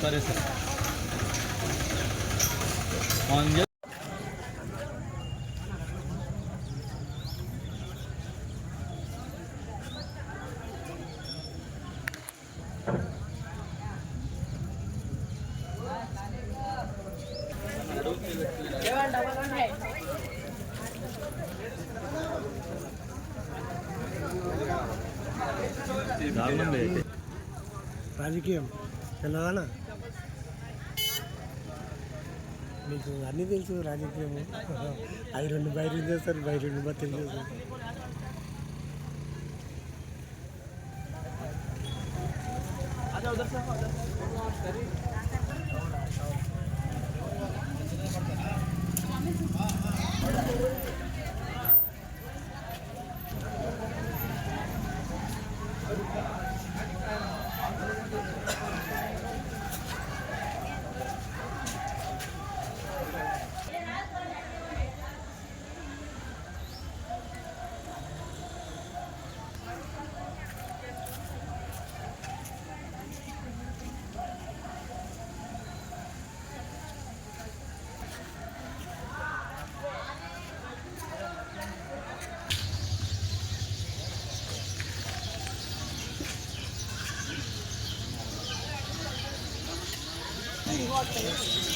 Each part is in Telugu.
సరే సార్ ఆన్ చే- దారుణంగా అయితే. రాజకీయం తెల్లదానా మీకు అన్నీ తెలుసు రాజకీయం అవి రెండు బయట చేస్తారు బయట రెండు బతులు చేస్తారు. అదే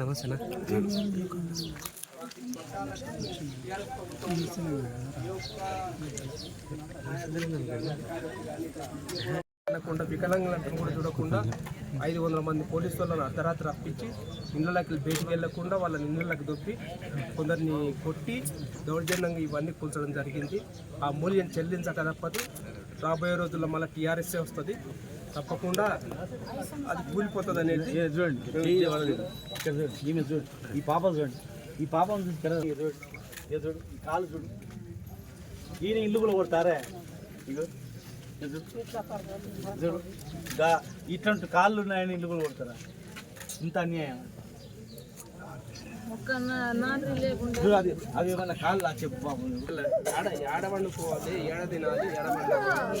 నమస్తే అనకుండా వికలాంగులను కూడా చూడకుండా ఐదు వందల మంది పోలీసు వాళ్ళని అర్ధరాత్రి రప్పించి ఇళ్ళకి బయటికి వెళ్ళకుండా వాళ్ళని ఇళ్ళకి దొప్పి కొందరిని కొట్టి దౌర్జన్యంగా ఇవన్నీ కూల్చడం జరిగింది. ఆ మూల్యం చెల్లించక తప్పదు. రాబోయే రోజుల్లో మళ్ళీ టీఆర్ఎస్ఏ వస్తుంది. తప్పకుండా అది కూలిపోతుంది అనేది ఏ చూడండి. ఈమె చూడు ఈ పాప చూడండి. ఈ పాపను చూసి కదా చూడు ఇది చూడు ఈ కాలు చూడు. ఈయన ఇల్లు కూడా కొడతారే? ఇగో ఇది చూడు. ఇట్లాంటి కాళ్ళు ఉన్నాయని ఇల్లు కూడా కొడతారా? ఇంత అన్యాయం. అది అది ఏమన్నా కాళ్ళు? చెప్పు బాబు. ఏడ ఏడ వండుకోవాలి? ఏడ తినాలి? ఏడ వండాలి?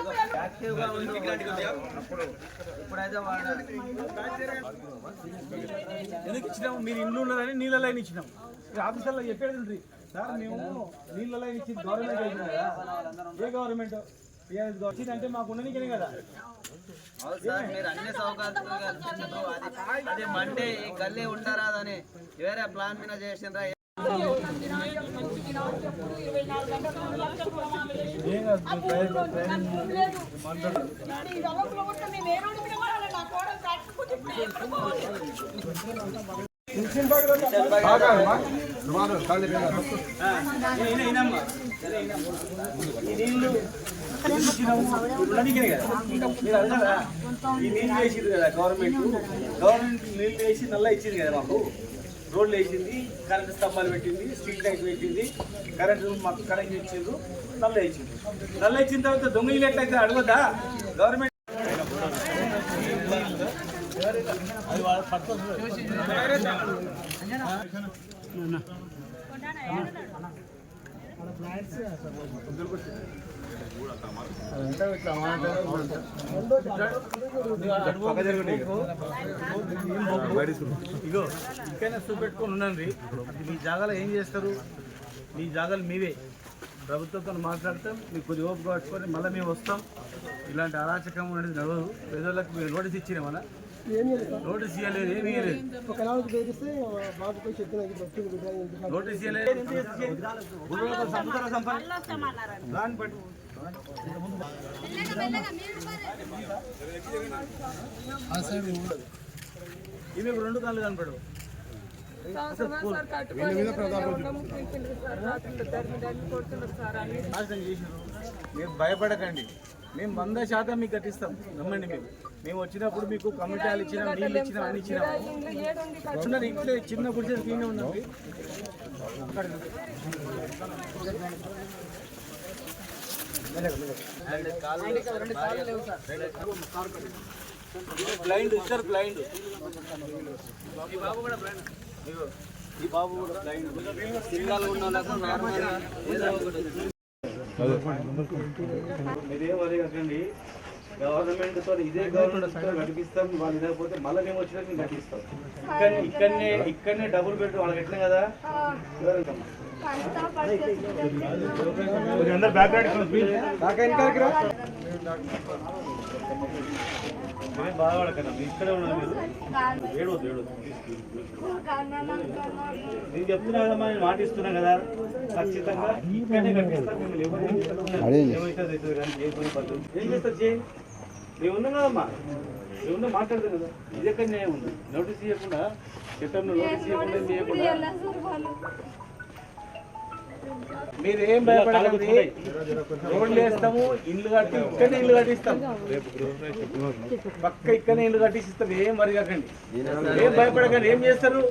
నాకు ఇక్కడ ముందర ఎందుకు ఇచ్చినాము మీరు ఇల్లు ఉన్నారని నీళ్ళ లైన్ ఇచ్చినాం. ఇక ఆఫీసర్లో చెప్పేది ఉంది సార్ మేము నీళ్ళ లైన్ ఇచ్చింది గవర్నమెంట్ కదా. ఏ గవర్నమెంట్ టీఆర్ఎస్ గవర్నమెంట్. అంటే మాకు ఉండనికనే కదా. మీరు అన్ని సౌకర్యాలు అది ఈ గల్లీ ఉంటారాదని వేరే ప్లాన్ మీద చేసిండ్రా గవర్నమెంట్. గవర్నమెంట్ నీళ్ళు వేసి నల్ల ఇచ్చింది కదా మాకు. రోడ్లు వేసింది కరెంటు స్తంభాలు పెట్టింది స్ట్రీట్ లైట్ పెట్టింది కరెంటు మాకు కనెక్షన్ ఇచ్చిండ్రు నల్ల ఇచ్చింది నల్ల ఇచ్చిన తర్వాత దొంగ ఇల్లు ఎట్లయితే అడగదా గవర్నమెంట్ అది ఇగో ఇంకైనా చూపెట్టుకొని ఉండండి. మీ జాగాలో ఏం చేస్తారు? మీ జాగాలు మీవే. ప్రభుత్వంతో మాట్లాడతాం మీకు కొద్ది ఓపిక పట్టుకొని మళ్ళీ మేము వస్తాం. ఇలాంటి అరాచకం అనేది నడవదు. ప్రజలకు మీరు నోటీస్ ఇచ్చినా మన నోటీస్ ఇవ్వలేదు ఏమి ఇవ్వలేదు. నోటీస్ ఇవ్వలేదు. ఇవి రెండు కళ్ళు కనపడవు. నాశనం చేసినారు. మీరు భయపడకండి. మేము వంద శాతం మీకు కట్టిస్తాం. నమ్మండి మీరు. మేము వచ్చినప్పుడు మీకు కమిటాలు ఇచ్చినాం నీళ్ళు ఇచ్చినాం అన్ని ఇచ్చినాం. ఉన్నది ఇట్లే చిన్న గుడిసె తీనే ఉన్నది. బ్లైండ్ ఇద్దరు బ్లైండ్ ఈ బాబు కూడా బ్లైండ్ ఈ బాబు కూడా బ్లైండ్ జిల్లాలో ఉన్న మీరేం అడగకండి గవర్నమెంట్తో ఇదే గవర్నమెంట్తో నడిపిస్తాం వాళ్ళు లేకపోతే మళ్ళీ మేము వచ్చినాక మేము నడిపిస్తాం ఇక్కడ ఇక్కడనే ఇక్కడనే డబుల్ బెడ్ వాళ్ళకి ఎట్లా కదా? అందరు బ్యాక్ నేను చెప్తున్నా కదా నేను మాట ఇస్తున్నా కదా. ఖచ్చితంగా ఇక్కడనే కనిపిస్తా మిమ్మల్ని ఎవరు కానీ ఏ పని పద్ధతి ఏం చేస్తారు చేయండి మేము ఉన్నాం కదమ్మా. మేము ఉన్నా మాట్లాడతాం కదా. ఇది ఎక్కడనే ఉంది? నోటీస్ ఇవ్వకుండా చట్టంలో నోటీస్ ఏం చేయకుండా? మీరు ఏం భయపడకండి. రోడ్లు వేస్తాము ఇల్లు కట్టి ఇక్కడనే ఇల్లు కట్టిస్తాం. పక్క ఇక్కడనే ఇల్లు కట్టిస్తాం. ఏం మరిగకండి ఏం భయపడకండి. ఏం చేస్తారు?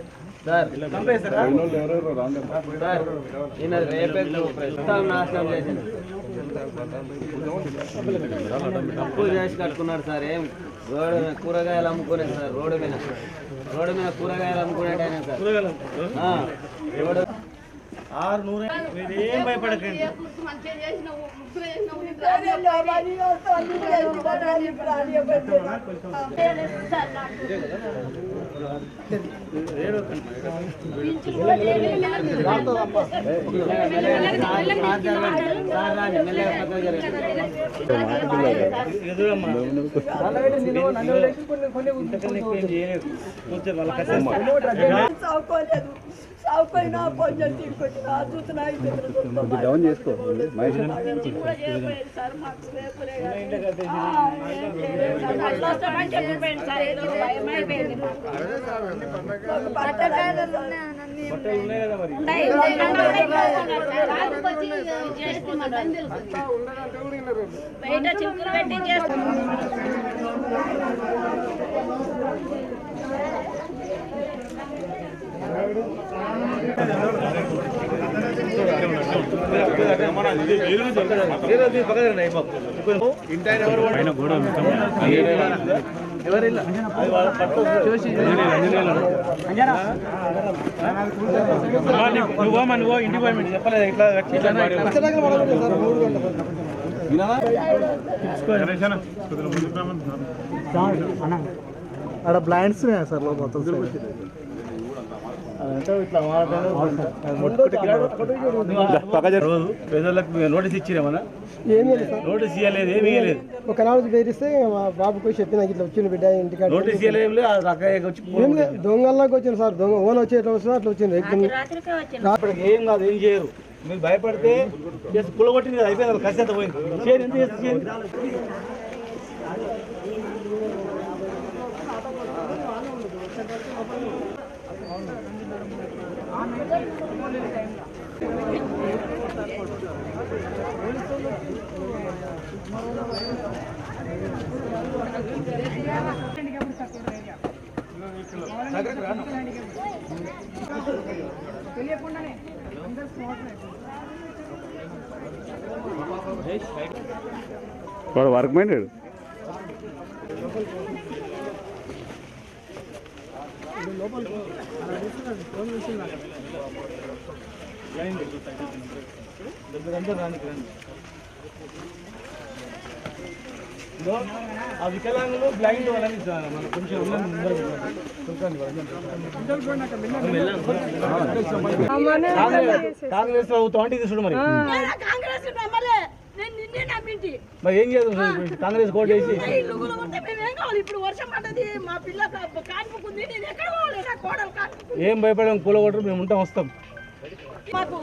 తప్పు చేసి కట్టుకున్నాడు సార్ ఏం? రోడ్డు మీద కూరగాయలు అమ్ముకునే సార్ రోడ్డు మీద. రోడ్డు మీద కూరగాయలు అమ్ముకునేట ఆయన సార్ రోడ్డు ఆరు నూనె మీరు ఏం భయపడకండి. ఎదురమ్మా. చేయలేదు. కొంచెం వాళ్ళ కష్టం సావుకోలేదు సావుకోయినా కొంచెం తీసుకొచ్చిన చూసిన డౌన్ చేసుకో మహేష్ కూడా చేయకపోయాడు సార్ మాకు రేపులే చెప్పిపోయింది సార్ ఏదో భయం అయిపోయింది బట్టలు ఉన్నాయి కదా మరి బయట చింకులు పెట్టి చేస్తున్నాం నువ్వమ్మా నువ్వు ఇంటికి పోయి చెప్పలేదు ఇట్లా అక్కడ బ్లైండ్స్ సార్ లోపల? నోటీస్ ఇచ్చిరేమన్నా నోటీస్ ఇవ్వలేదు ఏమి ఇవ్వలేదు ఒక నాలుగు బెదిరిస్తే మా బాబుకు చెప్పిన ఇట్లా వచ్చిన బిడ్డ ఇంటికాడ. నోటీస్ ఇవ్వలేదు దొంగల్లాగా వచ్చింది సార్. దొంగ ఓన్ వచ్చి ఎట్లా వస్తుందో అట్లా వచ్చింది వచ్చింది ఏం కాదు ఏం చేయరు. మీరు భయపడితే కదా అయిపోయింది కదా ఖచ్చితంగా పోయింది. చేయండి ఎంత చేస్తే చేయండి వాడు వర్క్ మైండెడ్ లోపల ఆ వికలాంగులు బ్లైండ్ వాళ్ళని మన కొంచెం. కాంగ్రెస్ ప్రభుత్వం అంటే ఇది చూడు మరి. ఏం చేద్దాం కాంగ్రెస్ కోట్ మేము ఏం భయపడడం? కూలగొట్టరు మేము ఉంటాం వస్తాం. మాకు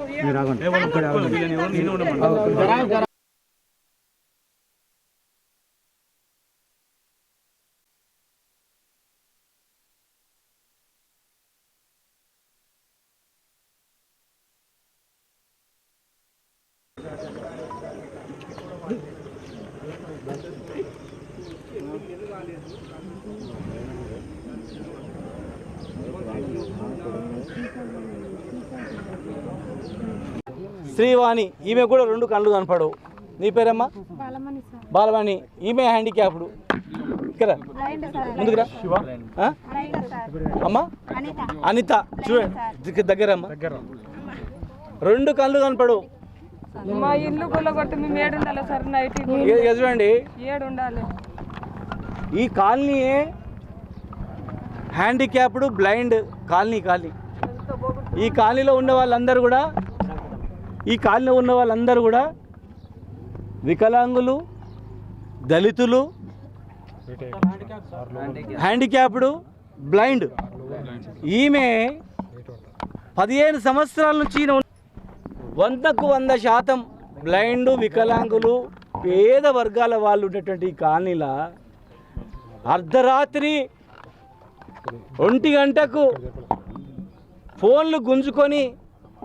శ్రీవాణి ఈమె కూడా రెండు కళ్ళు కనపడవు. నీ పేరమ్మా? బాలవాణి ఈమె హ్యాండిక్యాప్డ్. ఇక్కడ ముందుకురా? అమ్మా? అనిత. చూడండి దగ్గర అమ్మా. రెండు కళ్ళు కనపడవు. మా ఇల్లు కొల్లగొట్టి మేము ఏడు ఉండాలి సార్ నైట్ ఇక- ఇక చూడండి. ఏడు ఉండాలి ఈ colony handicapped blind colony colony. ఈ కాలనీలో ఉన్న వాళ్ళందరూ కూడా ఈ కాలనీలో ఉన్న వాళ్ళందరూ కూడా వికలాంగులు దళితులు హ్యాండిక్యాప్డ్ బ్లైండ్. ఈమె పదిహేను సంవత్సరాల నుంచి వందకు వంద శాతం బ్లైండ్ వికలాంగులు పేద వర్గాల వాళ్ళు ఉండేటువంటి ఈ కాలనీలో అర్ధరాత్రి ఒంటి గంటకు ఫోన్లు గుంజుకొని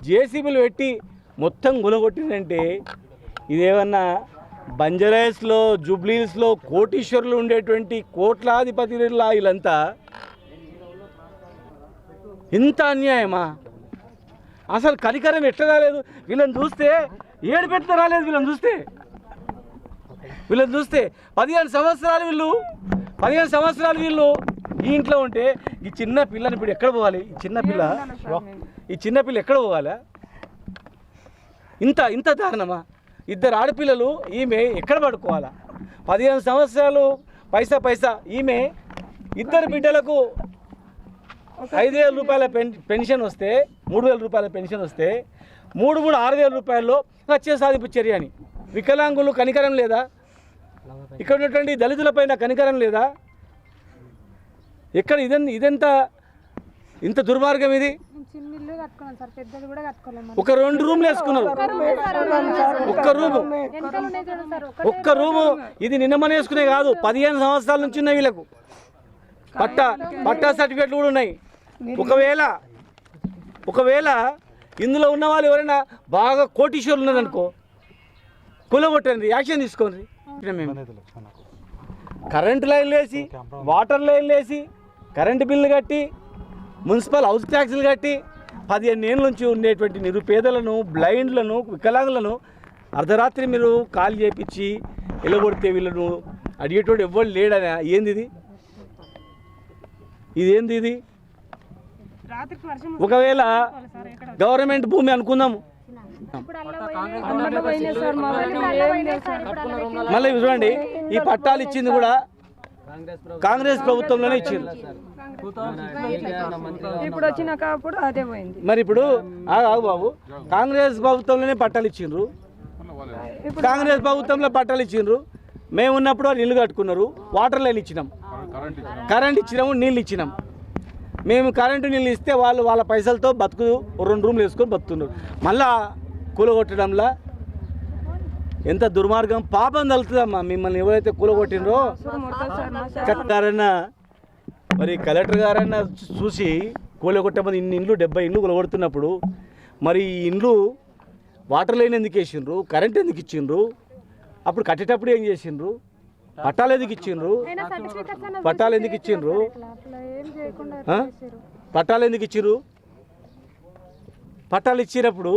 జేసీబీలు పెట్టి మొత్తం గులగొట్టిందంటే ఇదేమన్నా బంజరాయిస్లో జూబ్లీస్లో కోటీశ్వరులు ఉండేటువంటి కోట్లాధిపతిలా వీళ్ళంతా. ఇంత అన్యాయమా? అసలు కనికరం ఎట్లా రాలేదు? వీళ్ళని చూస్తే ఏడు పెట్ట రాలేదు వీళ్ళని చూస్తే. వీళ్ళని చూస్తే పదిహేను సంవత్సరాలు వీళ్ళు పదిహేను సంవత్సరాలు వీళ్ళు ఈ ఇంట్లో ఉంటే ఈ చిన్న పిల్లని ఇప్పుడు ఎక్కడ పోవాలి? ఈ చిన్న పిల్ల? ఈ చిన్న పిల్ల ఎక్కడ పోవాలా? ఇంత ఇంత దారుణమా? ఇద్దరు ఆడపిల్లలు ఈమె ఎక్కడ పడుకోవాలా? పదిహేను సంవత్సరాలు పైసా పైసా ఈమె ఇద్దరు బిడ్డలకు ఐదు వేల రూపాయల పెన్షన్ వస్తే మూడు వేల రూపాయల పెన్షన్ వస్తే మూడు మూడు ఆరు వేల రూపాయల్లో వచ్చే సాధింపు చర్య అని. వికలాంగులు కనికరం లేదా? ఇక్కడ ఉన్నటువంటి దళితులపైన కనికరం లేదా? ఎక్కడ ఇదెంత ఇదెంత ఇంత దుర్మార్గం ఇది? చిన్న ఇల్లు కట్టుకున్నాం సార్ పెద్దది కూడా కట్టుకోలేము ఒక రెండు రూమ్లు వేసుకున్నారు. ఒక్క రూము. ఒక్క రూము ఇది నిన్న మన వేసుకునే కాదు పదిహేను సంవత్సరాల నుంచి ఉన్నాయి వీళ్ళకు. పట్టా పట్టా సర్టిఫికెట్లు కూడా ఉన్నాయి. ఒకవేళ ఒకవేళ ఇందులో ఉన్న వాళ్ళు ఎవరైనా బాగా కోటీశ్వరులు ఉన్నారనుకో కూలగొట్టండి యాక్షన్ తీసుకోండి. మేము కరెంట్ లైన్లు వేసి వాటర్ లైన్లు వేసి కరెంటు బిల్లు కట్టి మున్సిపల్ హౌస్ ట్యాక్సులు కట్టి పదిహేను ఏళ్ళ నుంచి ఉండేటువంటి నిరుపేదలను బ్లైండ్లను వికలాంగులను అర్ధరాత్రి మీరు కాల్ చేపించి ఎలగొడితే వీళ్ళను అడిగేటోడు ఎవ్వరు లేడనా? ఏంది ఇది ఇదేంది ఇది? రాత్రికి వర్షం ఒకవేళ గవర్నమెంట్ భూమి అనుకుందాము. మళ్ళీ చూడండి ఈ పట్టాలు ఇచ్చింది కూడా కాంగ్రెస్ ప్రభుత్వంలోనే ఇచ్చింది ఇప్పుడు వచ్చినాక అప్పుడు అదే పోయింది. మరి ఇప్పుడు బాబు. కాంగ్రెస్ ప్రభుత్వంలోనే పట్టాలు ఇచ్చిండ్రు. కాంగ్రెస్ ప్రభుత్వంలో పట్టాలు ఇచ్చిండ్రు. మేము ఉన్నప్పుడు వాళ్ళు ఇల్లు కట్టుకున్నారు. వాటర్ లైన్ ఇచ్చినాం. కరెంట్ ఇచ్చినాము నీళ్ళు ఇచ్చినాం. మేము కరెంటు నీళ్ళు ఇస్తే వాళ్ళు వాళ్ళ పైసలతో బతుకు రెండు రూమ్లు వేసుకొని బతుకుతున్నారు. మళ్ళా కూలగొట్టడంలా ఎంత దుర్మార్గం. పాపం తలుతుందమ్మా మిమ్మల్ని ఎవరైతే కూలగొట్టినరో గారన్నా మరి కలెక్టర్ గారన్నా చూసి కూలగొట్టమని ఇన్ని ఇండ్లు డెబ్బై ఇండ్లు కూలగొడుతున్నప్పుడు మరి ఈ ఇండ్లు వాటర్ లైన్ ఎందుకు వేసిండ్రు? కరెంట్ ఎందుకు ఇచ్చిండ్రు? అప్పుడు కట్టేటప్పుడు ఏం చేసిండ్రు? పట్టాలు ఎందుకు ఇచ్చిండ్రు? పట్టాలు ఎందుకు ఇచ్చిండ్రు? పట్టాలు ఎందుకు ఇచ్చిర్రు పట్టాలు ఇచ్చినప్పుడు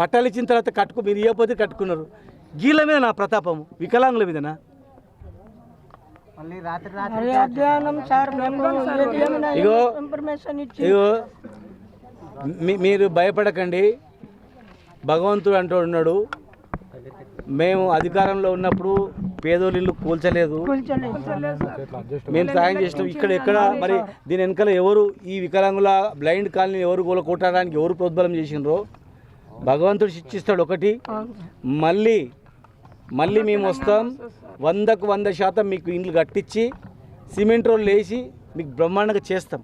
పట్టాలు ఇచ్చిన తర్వాత కట్టుకు మీరు ఇవ్వకపోతే కట్టుకున్నారు? గీళ్ళ మీద నా ప్రతాపము. వికలాంగుల మీదనా? ఇగో ఇగో మీరు భయపడకండి. భగవంతుడు అంటూ ఉన్నాడు. మేము అధికారంలో ఉన్నప్పుడు పేదోళ్ళు ఇల్లు కూల్చలేదు. మేము సాయం చేసినాం. ఇక్కడ ఎక్కడ మరి దీని వెనకాల ఎవరు ఈ వికలాంగుల బ్లైండ్ కాలనీ ఎవరు కూడా కొట్టడానికి ఎవరు ప్రోద్బలం చేసిండ్రో భగవంతుడు శిక్షిస్తాడు ఒకటి. మళ్ళీ మళ్ళీ మేము వస్తాం. వందకు వంద శాతం మీకు ఇండ్లు కట్టించి సిమెంట్ రోడ్లు వేసి మీకు బ్రహ్మాండంగా చేస్తాం.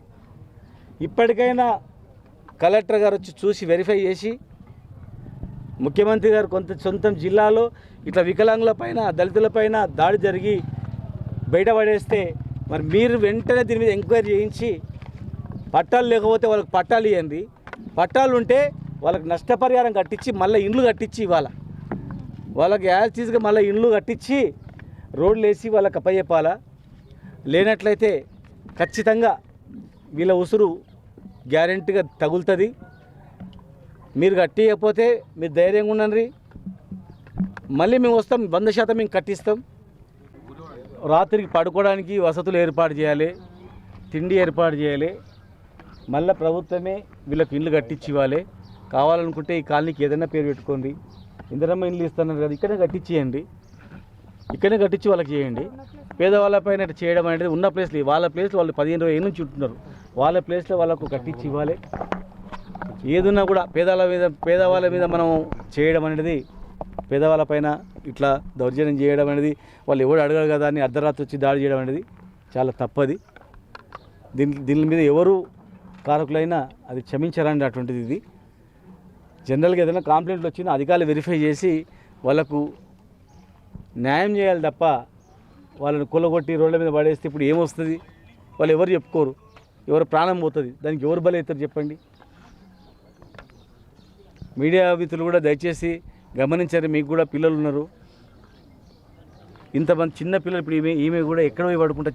ఇప్పటికైనా కలెక్టర్ గారు వచ్చి చూసి వెరిఫై చేసి ముఖ్యమంత్రి గారు కొంత సొంతం జిల్లాలో ఇట్లా వికలాంగుల పైన దళితుల పైన దాడి జరిగి బయటపడేస్తే మరి మీరు వెంటనే దీని మీద ఎంక్వైరీ చేయించి పట్టాలు లేకపోతే వాళ్ళకి పట్టాలు ఇవ్వండి పట్టాలు ఉంటే వాళ్ళకి నష్టపరిహారం కట్టించి మళ్ళీ ఇండ్లు కట్టించి ఇవాళ వాళ్ళకి యాజ్టీస్గా మళ్ళీ ఇండ్లు కట్టించి రోడ్లు వేసి వాళ్ళకి అప్పచెప్పాలా. లేనట్లయితే ఖచ్చితంగా వీళ్ళ ఉసురు గ్యారెంటీగా తగులుతుంది. మీరు కట్టియకపోతే మీరు ధైర్యంగా ఉండండి. మళ్ళీ మేము వస్తాం వంద శాతం మేము కట్టిస్తాం. రాత్రికి పడుకోవడానికి వసతులు ఏర్పాటు చేయాలి తిండి ఏర్పాటు చేయాలి. మళ్ళీ ప్రభుత్వమే వీళ్ళకి ఇండ్లు కట్టించి ఇవ్వాలి. కావాలనుకుంటే ఈ కాలనీకి ఏదైనా పేరు పెట్టుకోండి. ఇందిరమ్మ ఇండ్లు ఇస్తున్నారు కదా ఇక్కడే కట్టించేయండి. ఇక్కడనే కట్టించి వాళ్ళకి చేయండి. పేదవాళ్ళ పైన చేయడం అనేది ఉన్న ప్లేస్లు వాళ్ళ ప్లేస్లో వాళ్ళు పదిహేను ఇరవై నుంచి ఉంటున్నారు. వాళ్ళ ప్లేస్లో వాళ్ళకు కట్టించి ఇవ్వాలి. ఏదున్నా కూడా పేదవాళ్ళ మీద పేదవాళ్ళ మీద మనం చేయడం అనేది పేదవాళ్ళ పైన ఇట్లా దౌర్జన్యం చేయడం అనేది వాళ్ళు ఎవడు అడగరు కదా అని అర్ధరాత్రి వచ్చి దాడి చేయడం అనేది చాలా తప్పది. దీని దీని మీద ఎవరు కారకులైనా అది క్షమించాలని అటువంటిది ఇది. జనరల్గా ఏదైనా కంప్లైంట్లు వచ్చినా అధికారులు వెరిఫై చేసి వాళ్ళకు న్యాయం చేయాలి తప్ప వాళ్ళని కొల్లగొట్టి రోడ్ల మీద పడేస్తే ఇప్పుడు ఏమొస్తుంది? వాళ్ళు ఎవరు చెప్పుకోరు. ఎవరు ప్రాణం పోతుంది? దానికి ఎవరు బలవుతారు చెప్పండి? మీడియా మిత్రులు కూడా దయచేసి గమనించారు. మీకు కూడా పిల్లలు ఉన్నారు. ఇంతమంది చిన్న పిల్లలు ఇప్పుడు ఈమె ఈమె కూడా ఎక్కడ పోయి పడుకుంటా